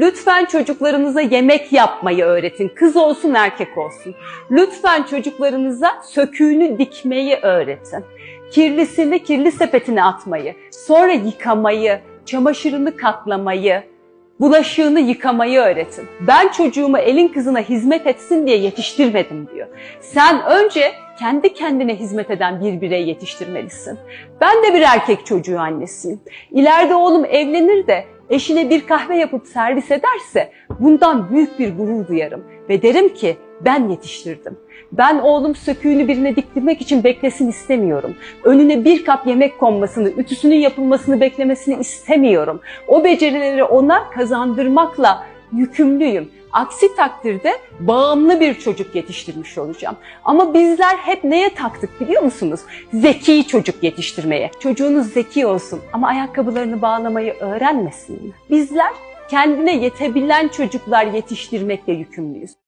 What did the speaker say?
Lütfen çocuklarınıza yemek yapmayı öğretin. Kız olsun erkek olsun. Lütfen çocuklarınıza söküğünü dikmeyi öğretin. Kirlisini kirli sepetine atmayı, sonra yıkamayı, çamaşırını katlamayı, bulaşığını yıkamayı öğretin. Ben çocuğumu elin kızına hizmet etsin diye yetiştirmedim diyor. Sen önce kendi kendine hizmet eden bir birey yetiştirmelisin. Ben de bir erkek çocuğu annesiyim. İleride oğlum evlenir de eşine bir kahve yapıp servis ederse bundan büyük bir gurur duyarım ve derim ki ben yetiştirdim. Ben oğlum söküğünü birine diktirmek için beklesin istemiyorum. Önüne bir kap yemek konmasını, ütüsünün yapılmasını beklemesini istemiyorum. O becerileri ona kazandırmakla yükümlüyüm. Aksi takdirde bağımlı bir çocuk yetiştirmiş olacağım. Ama bizler hep neye taktık biliyor musunuz? Zeki çocuk yetiştirmeye. Çocuğunuz zeki olsun ama ayakkabılarını bağlamayı öğrenmesin? Bizler kendine yetebilen çocuklar yetiştirmekle yükümlüyüz.